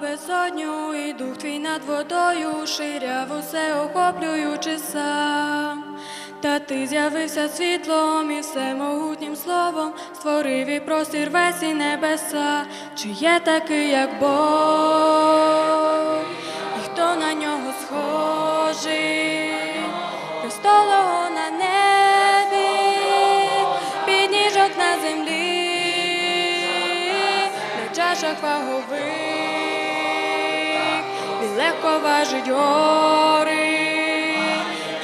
безодню, і дух твій над водою ширяв усе охоплюючи сам. Та ти з'явився світлом і всемогутнім словом, створив і простір весь і небеса, чи є такий, як Бог, і хто на нього схожий, престолого чашах вагових, він легко важить гори.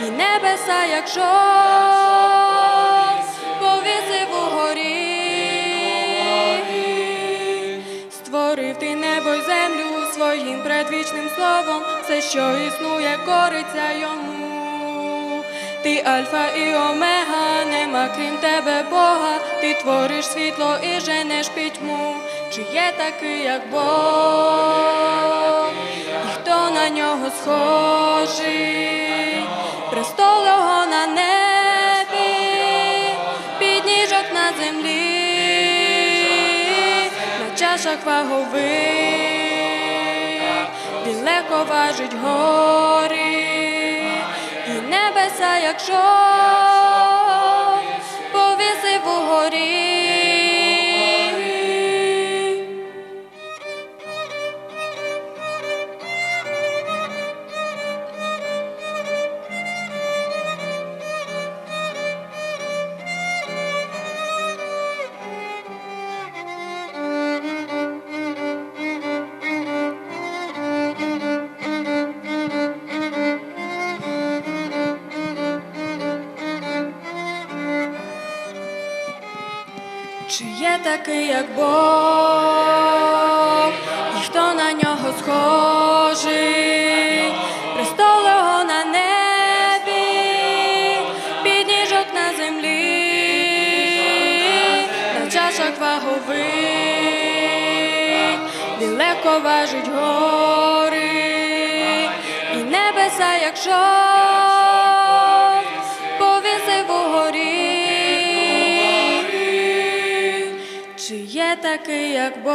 І небеса, як якщо повісив угорі, створив ти небо й землю своїм предвічним словом, все, що існує, кориться йому. Ти альфа і омега, нема крім тебе Бога, ти твориш світло і женеш пітьму. Чи є такий, як Бог, і хто на нього схожий, престол його на небі, підніжок на землі, на чашах вагових, він легко важить гори якщо Чи є такий, як Бог, і хто на нього схожий, престол його на небі, підніжок на землі, на чашах вагових, він легко важить гори, і небеса, якщо повісив є такий, як Бог,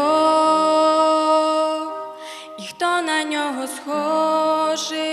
і хто на нього схожий?